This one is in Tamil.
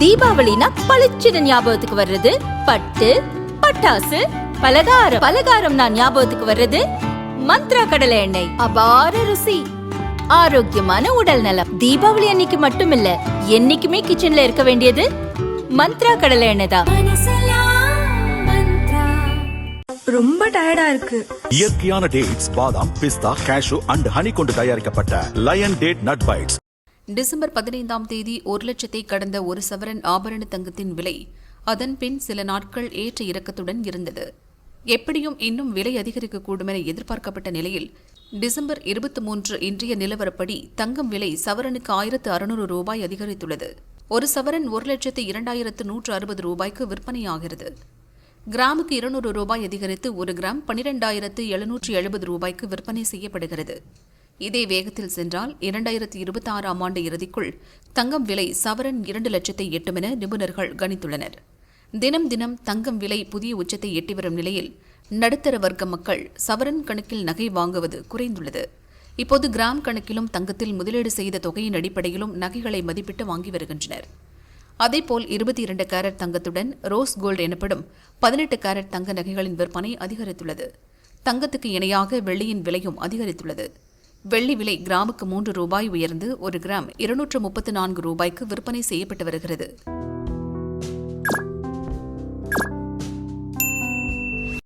தீபாவளினா பளிச்சுன்னு ஞாபகத்துக்கு வர்றது. பட்டு பட்டாசு பலகாரம். பலகாரம் நான் ஞாபகத்துக்கு வர்றது. மந்த்ரா கடலை எண்ணெய். அபார ருசி. ஆரோக்கியமான உடல் நலம். தீபாவளி அன்னைக்கு மட்டும் இல்ல என்னைக்குமே கிச்சன்ல இருக்க வேண்டியது மந்த்ரா கடலை எண்ணெய் தான். ரொம்ப டயர்டா இருக்கு. இயற்கையான டேட்ஸ் பாதாம் பிஸ்தா கேஷு அண்ட் ஹனி கொண்டு தயாரிக்கப்பட்ட lion date nut bites December பதினைந்தாம் தேதி ஒரு லட்சத்தை கடந்த ஒரு சவரன் ஆபரண தங்கத்தின் விலை. அதன் பின் சில நாட்கள் ஏற்ற இறக்கத்துடன் இருந்தது. எப்படியும் இன்னும் விலை அதிகரிக்கக்கூடும் என எதிர்பார்க்கப்பட்ட நிலையில் டிசம்பர் இருபத்தி மூன்று இன்றைய நிலவரப்படி தங்கம் விலை சவரனுக்கு ஆயிரத்து அறுநூறு ரூபாய் அதிகரித்துள்ளது. ஒரு சவரன் ஒரு லட்சத்து இரண்டாயிரத்து நூற்று அறுபது ரூபாய்க்கு விற்பனையாகிறது. கிராமுக்கு இருநூறு ரூபாய் அதிகரித்து ஒரு கிராம் பனிரெண்டாயிரத்து எழுநூற்று எழுபது ரூபாய்க்கு விற்பனை செய்யப்படுகிறது. இதே வேகத்தில் சென்றால் இரண்டாயிரத்தி இருபத்தி ஆறாம் ஆண்டு இறுதிக்குள் தங்கம் விலை சவரன் இரண்டு லட்சத்தை எட்டும் என நிபுணர்கள் கணித்துள்ளனர். தினம் தினம் தங்கம் விலை புதிய உச்சத்தை எட்டி வரும் நிலையில் நடுத்தர வர்க்க மக்கள் சவரன் கணக்கில் நகை வாங்குவது குறைந்துள்ளது. இப்போது கிராம் கணக்கிலும் தங்கத்தில் முதலீடு செய்த தொகையின் அடிப்படையிலும் நகைகளை மதிப்பிட்டு வாங்கி வருகின்றனர். அதேபோல் இருபத்தி இரண்டு கேரட் தங்கத்துடன் ரோஸ் கோல்டு எனப்படும் பதினெட்டு கேரட் தங்க நகைகளின் விற்பனை அதிகரித்துள்ளது. தங்கத்துக்கு இணையாக வெள்ளியின் விலையும் அதிகரித்துள்ளது. வெள்ளி விலை கிராமுக்கு மூன்று ரூபாய் உயர்ந்து ஒரு கிராம் இருநூற்று முப்பத்து நான்கு ரூபாய்க்கு விற்பனை செய்யப்பட்டு வருகிறது.